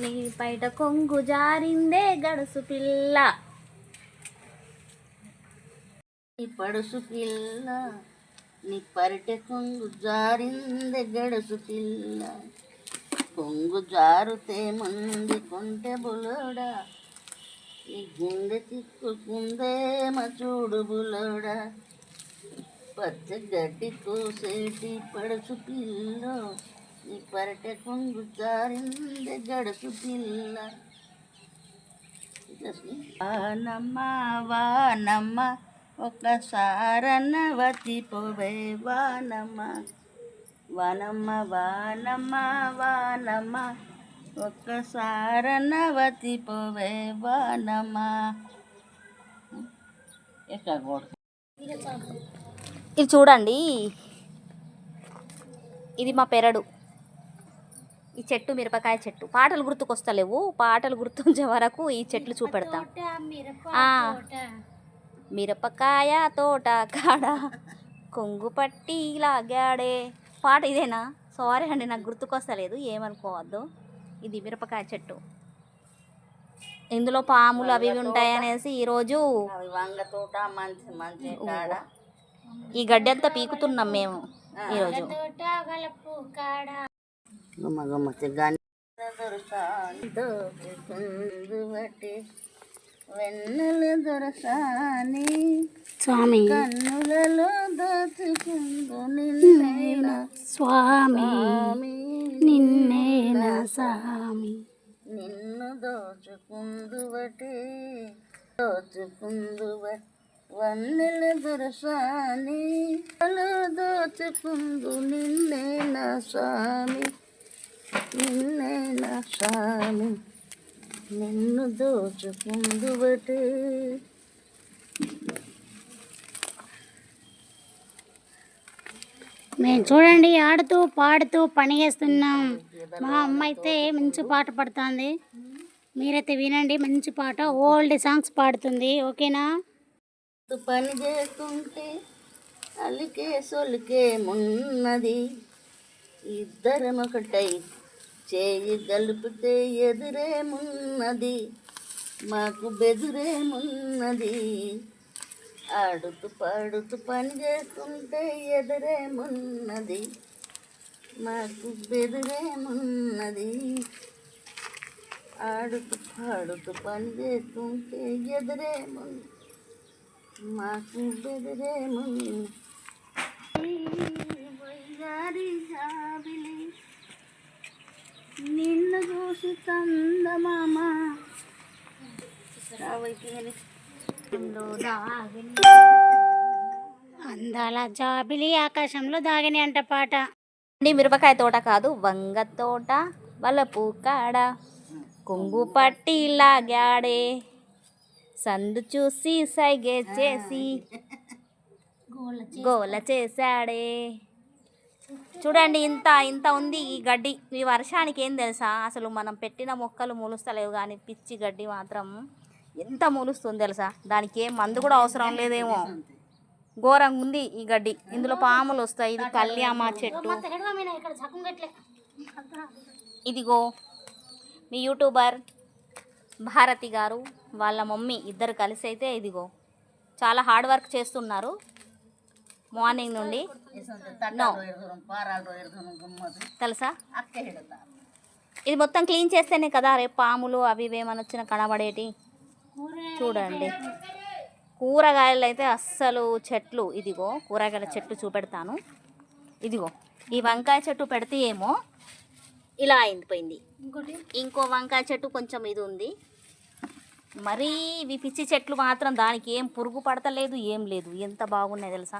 నీ పైట కొంగు జారిందే గడుసు పిల్ల. నీ పడుసు పిల్ల నీ పరిటె కొంగు జారింది గడుసు పిల్ల. కొంగు జారుతే మంది కొంటె బులోడా ఈ గుండె తిక్కుకుందేమ చూడు బులోడా. పచ్చ గడ్డి కోసేటి పడుసు పిల్ల ఈ పరిటె కొంగు జారింది గడుసు పిల్ల. వానమ్మ వానమ్మ ఒకసారన్నవతి పోవే వానమ్మ. వానమ్మ వానమ్మ వానమ్మ ఒక్కసారన్నవతి పోవే వానమ్మ. ఇది చూడండి. ఇది మా పెరడు. ఈ చెట్టు మిరపకాయ చెట్టు. పాటలు గుర్తుకొస్తలేవు. పాటలు గుర్తుంచే వరకు ఈ చెట్లు చూపెడతాం. మిరపకాయ తోట కాడ కొంగు పట్టి లాగాడే. పాట ఇదేనా? సారీ అండి నాకు గుర్తుకొస్తలేదు. ఏమనుకోవద్దు. ఇది మిరపకాయ చెట్టు. ఇందులో పాములు అవి ఇవి ఉంటాయనేసి ఈరోజు ఈ గడ్డి అంతా పీకుతున్నాం మేము ఈరోజు. తిగ్గాని బట్టి వెన్నెల దొరసాని. స్వామి. కన్నులలో దోచుకుందు నిన్నేనా స్వామి? నిన్నేనా స్వామి? నిన్ను దోచుకుందు బట్టి దోచుకుందు వన్నెల దొరసాని. దోచుకుందు నిన్నేనా స్వామి? నిన్నేనా స్వామి నిన్ను దోచుకుందు బట్టి మేము చూడండి ఆడుతూ పాడుతూ పని చేస్తున్నాం. మా అమ్మ అయితే మంచి పాట పాడుతుంది. మీరైతే వినండి మంచి పాట ఓల్డ్ సాంగ్స్ పాడుతుంది. ఓకేనా? పని చేస్తుంటే అలికే సొలికే మున్నది. ఇద్దరం ఒకటై చేయి గలుపుతే ఎదురేమున్నది మాకు బెదురేమున్నది. ఆడుతూ పాడుతూ పని చేసుకుంటే ఎదురేమున్నది మాకు బెదురేమున్నది. ఆడుతూ పాడుతూ పని చేసుకుంటే ఎదురేమున్నది మాకు బెదురేమున్నది వయ్యారి నిన్ను చూసి అందాల జాబిలి ఆకాశంలో దాగని అంట పాట. అండి మిరపకాయ తోట కాదు వంగ తోట వలపు కాడ. కొంగు పట్టి లాగాడే. సందు చూసి సైగే చేసి గోల చేశాడే. చూడండి ఇంత ఇంత ఉంది ఈ గడ్డి. ఈ వర్షానికి ఏం తెలుసా? అసలు మనం పెట్టిన మొక్కలు మూలుస్తలేవు కానీ పిచ్చి గడ్డి మాత్రం ఎంత మూలుస్తుంది తెలుసా? దానికి ఏం మందు కూడా అవసరం లేదేమో. ఘోరంగా ఉంది ఈ గడ్డి. ఇందులో పాములు వస్తాయి ఇది కళ్యామ చెట్టు. ఇదిగో మీ యూట్యూబర్ భారతి గారు వాళ్ళ మమ్మీ ఇద్దరు కలిసి అయితే ఇదిగో. చాలా హార్డ్ వర్క్ చేస్తున్నారు. మార్నింగ్ నుండి? నో తెలుసా? ఇది మొత్తం క్లీన్ చేస్తేనే కదా రేపు పాములు అవి ఇవి ఏమైనా వచ్చిన కనబడేటి? చూడండి. కూరగాయలు అయితే అస్సలు చెట్లు ఇదిగో కూరగాయల చెట్టు చూపెడతాను. ఇదిగో ఈ వంకాయ చెట్టు పెడితే ఏమో ఇలా అయిందిపోయింది ఇంకో వంకాయ చెట్టు కొంచెం ఇది ఉంది. మరీ ఇవి పిచ్చి చెట్లు మాత్రం దానికి ఏం పురుగు పడతలేదు ఏం లేదు. ఎంత బాగున్నాయి తెలుసా?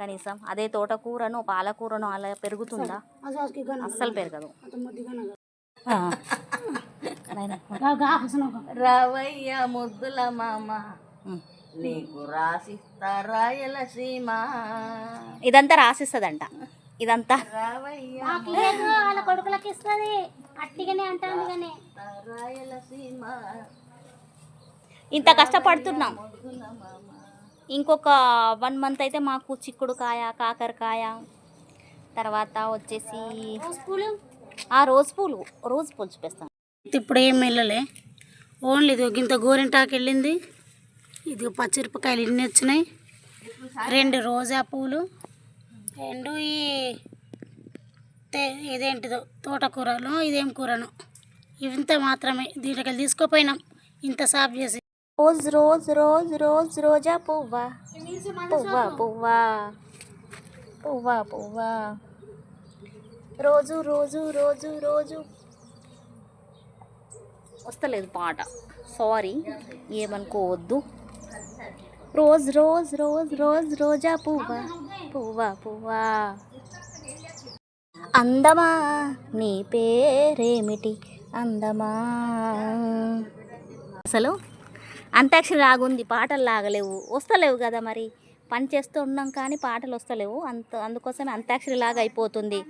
కనీసం అదే తోటకూరను పాలకూరను అలా పెరుగుతుందా? అస్సలు పెరగదు. రావయ్య ముద్దుల మామ. నీకు రాసిస్తా రాయలసీమ ఇదంతా రాసిస్తుందంట. ఇదంతా. రావయ్య వాళ్ళ కొడుకులకి ఇస్తుంది. అట్టిగానే అంటాను ఇంత కష్టపడుతున్నాం. ఇంకొక వన్ మంత్ అయితే మాకు చిక్కుడుకాయ కాకరకాయ తర్వాత వచ్చేసి పూలు? ఆ రోజు పూలు రోజు పూలు చూపిస్తాను. ఇప్పుడు ఏం వెళ్ళలే. ఓన్లీ ఇది ఇంత గోరింటాకు వెళ్ళింది. ఇది పచ్చిమిరపకాయలు ఇన్ని వచ్చినాయి. రెండు రోజా పూలు. రెండు ఈ తే- ఇదేంటిదో తోటకూరను ఇదేం కూరను. ఇంత మాత్రమే దీంట్లోకి తీసుకోపోయినాం. ఇంత సాఫ్ చేసి రోజ్ రోజ్ రోజ్ రోజ్ రోజా పువ్వా పువ్వా పువ్వా పువ్వా పువ్వా రోజు రోజు రోజు రోజు వస్తలేదు పాట. సారీ ఏమనుకోవద్దు. రోజ్ రోజ్ రోజ్ రోజ్ రోజా పువ్వా పువ్వా పువ్వా అందమా నీ పేరేమిటి? అందమా అసలు అంతాక్షరి లాగుంది పాటలు లాగలేవు వస్తలేవు కదా మరి. పని చేస్తూ ఉన్నాం కానీ పాటలు వస్తలేవు అంత అందుకోసమే అంతాక్షరి లాగా అయిపోతుంది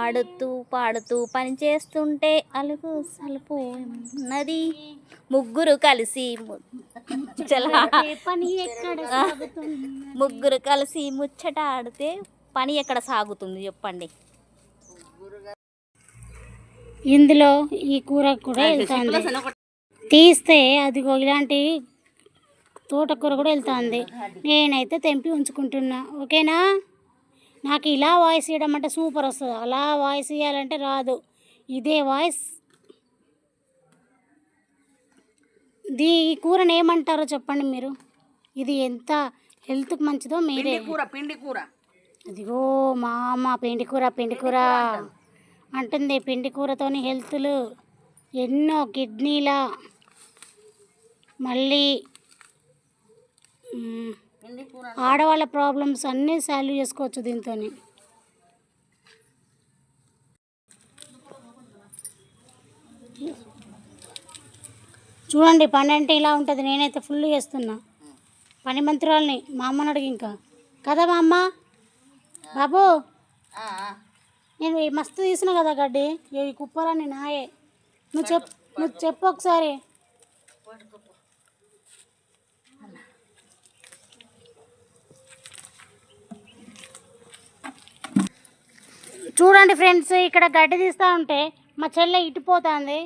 ఆడుతూ పాడుతూ పని చేస్తుంటే అలుగు సలుపు ఉన్నది. ముగ్గురు కలిసి పని ముగ్గురు కలిసి ముచ్చట ఆడితే పని ఎక్కడ సాగుతుంది చెప్పండి. ఇందులో ఈ కూర కూడా వెళ్తుంది. తీస్తే అది ఇలాంటి తోటకూర కూడా వెళ్తుంది. నేనైతే తెంపి ఉంచుకుంటున్నా. ఓకేనా? నాకు ఇలా వాయిస్ ఇవ్వడం అంటే సూపర్ వస్తుంది. అలా వాయిస్ ఇవ్వాలంటే రాదు. ఇదే వాయిస్. దీ ఈ కూరని ఏమంటారో చెప్పండి మీరు. ఇది ఎంత హెల్త్కి మంచిదో మీరే. కూర పిండి కూర అదిగో మా అమ్మ పిండి కూర పిండి కూర అంటుంది పిండి కూరతోని హెల్త్లు. ఎన్నో కిడ్నీల మళ్ళీ ఆడవాళ్ళ ప్రాబ్లమ్స్ అన్నీ సాల్వ్ చేసుకోవచ్చు దీంతో చూడండి పని అంటే ఇలా ఉంటుంది నేనైతే ఫుల్ చేస్తున్నా. పని మంత్రాలని మా అమ్మని అడిగి ఇంకా. కదా మా అమ్మ? బాబు నేను మస్తు తీసిన కదా గడ్డి. ఈ కుప్పలన్నీ నాయే. నువ్వు చెప్ నువ్వు చెప్పు ఒకసారి. చూడండి ఫ్రెండ్స్ ఇక్కడ గడ్డి తీస్తూ ఉంటే మా చెల్లె ఇటుపోతుంది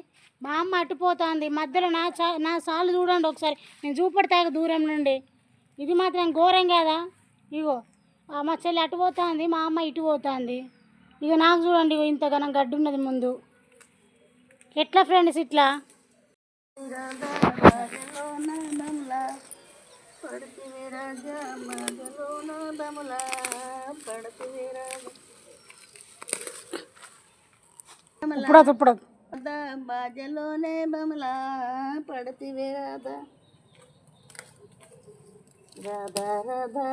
మా అమ్మ అటుపోతుంది. మధ్యలో నా చా నా సాలు చూడండి ఒకసారి. నేను చూపెడతాక దూరం నుండి. ఇది మాత్రం ఘోరం కదా. ఇగో మా చెల్లి అటు పోతుంది మా అమ్మ ఇటు పోతుంది ఇక నాకు చూడండి ఇగో ఇంతగానం గడ్డి ఉన్నది ముందు. ఎట్లా ఫ్రెండ్స్ ఇట్లా? పడుతుంది రాజా మగలోన దములా పడుతుంది రాజా ఇప్పుడు ఇప్పుడు బాజలోనే బమలా పడుతుంది రాధా రాధా రాధా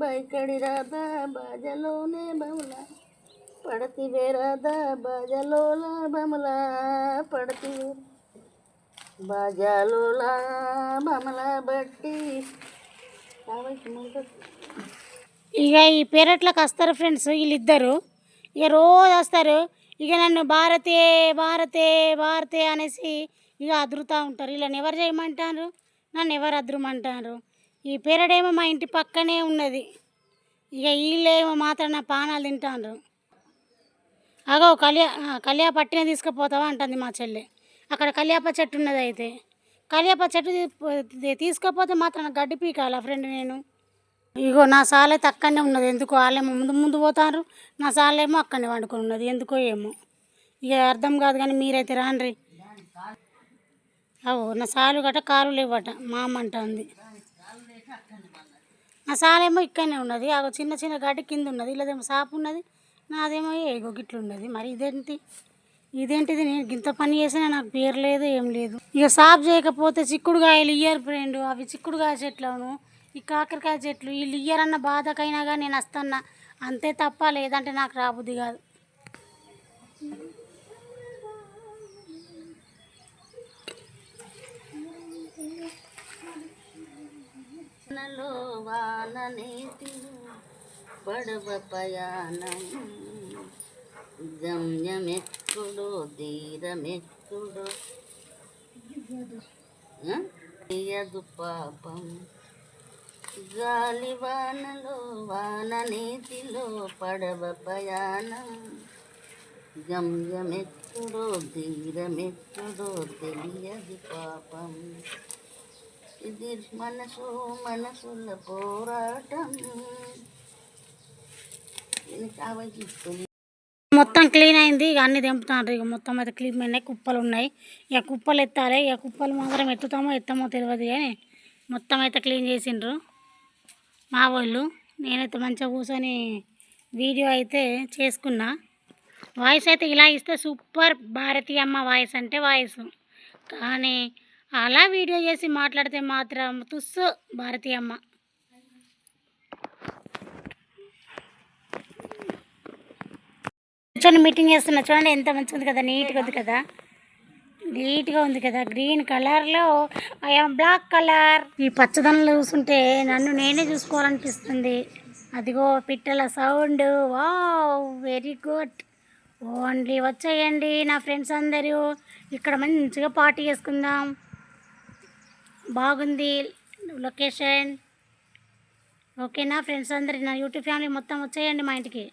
బైకడి రాధా బాజలోనే బమలా. పడుతుంది రాధా బాజలోల బమలా పడుతుంది బాజాలోల బమలా బట్టి. ఇక ఈ పెరట్లకు వస్తారు ఫ్రెండ్స్ వీళ్ళిద్దరు. ఇక రోజు వస్తారు ఇక నన్ను భారతే భారతే భారతే అనేసి ఇక అదురుతూ ఉంటారు. ఇలా ఎవరు చేయమంటారు? నన్ను ఎవరు అద్రమంటారు? ఈ పెరడేమో మా ఇంటి పక్కనే ఉన్నది. ఇక వీళ్ళేమో మాత్రం నా పానాలు తింటాను అగో కలియా కలియా పట్టిన తీసుకుపోతావా అంటుంది మా చెల్లె. అక్కడ కలియాప చెట్టు ఉన్నది అయితే కలియాప చెట్టు తీసుకుపోతే మాత్రం గడ్డి పీకాలా ఫ్రెండ్ నేను? ఇగో నా సాలైతే అక్కడనే ఉన్నది. ఎందుకో వాళ్ళేమో ముందు ముందు పోతారు నా సాలేమో అక్కడనే వండుకొని ఉన్నది. ఎందుకో ఏమో. ఇక అర్థం కాదు కానీ మీరైతే రాండ్రి. అవో నా సాలు గట కాలు లేవట మా అమ్మ అంటుంది. నా సాలేమో ఇక్కడనే ఉన్నది. అగో చిన్న చిన్న గడ్డి కింద ఉన్నది ఇలాదేమో సాపు ఉన్నది నాదేమో ఏగో గిట్లున్నది మరి ఇదేంటి? ఇదేంటిది? నేను గింత పని చేసినా నాకు పేరు లేదు ఏం లేదు. ఇక సాఫ్ చేయకపోతే చిక్కుడుకాయలు ఇయర్ ఫ్రెండ్. అవి చిక్కుడుకాయ చెట్లను ఈ కాకరకాయ చెట్లు వీళ్ళు ఇయ్యరన్న బాధకైనా కానీ నేను వస్తున్నా. అంతే తప్ప లేదంటే నాకు రాబుద్ది కాదు. పడవ ప్రయాణం. గమ్యమెక్కుడు తీరమెక్కుడు. తీయదు పాపం. గాలి వానలో వాన నీతిలో పడవ ప్రయాణం. గమ్యమెత్తుడో ధీరమెత్తుడో తెలియదు పాపం. ఇది మనసు మనసుల పోరాటం. మొత్తం క్లీన్ అయింది ఇక అన్ని తెంపుతాండ్రు. ఇక మొత్తం అయితే క్లీన్ అయినాయి కుప్పలు ఉన్నాయి. ఇక కుప్పలు ఎత్తాలి ఇక కుప్పలు మాత్రం ఎత్తుతామో ఎత్తామో తెలియదు కానీ మొత్తం అయితే క్లీన్ చేసిండ్రు. మా వాళ్ళు నేనైతే మంచిగా కూర్చొని వీడియో అయితే చేసుకున్నా. వాయిస్ అయితే ఇలా ఇస్తే సూపర్ భారతీయ అమ్మ వాయిస్ అంటే వాయిస్. కానీ అలా వీడియో చేసి మాట్లాడితే మాత్రం తుస్సు భారతీయ అమ్మ. కూర్చొని మీటింగ్ చేస్తున్నా. చూడండి ఎంత మంచిగా ఉంది కదా నీట్గా ఉంది కదా. నీట్గా ఉంది కదా గ్రీన్ కలర్లో ఐఎమ్ బ్లాక్ కలర్. ఈ పచ్చదనం చూస్తుంటే నన్ను నేనే చూసుకోవాలనిపిస్తుంది. అదిగో పిట్టల sound. Wow very good. Only వచ్చేయండి నా ఫ్రెండ్స్ అందరూ. ఇక్కడ మంచిగా పార్టీ చేసుకుందాం. బాగుంది లొకేషన్. ఓకేనా ఫ్రెండ్స్ అందరు నా యూట్యూబ్ ఫ్యామిలీ మొత్తం వచ్చేయండి మా ఇంటికి.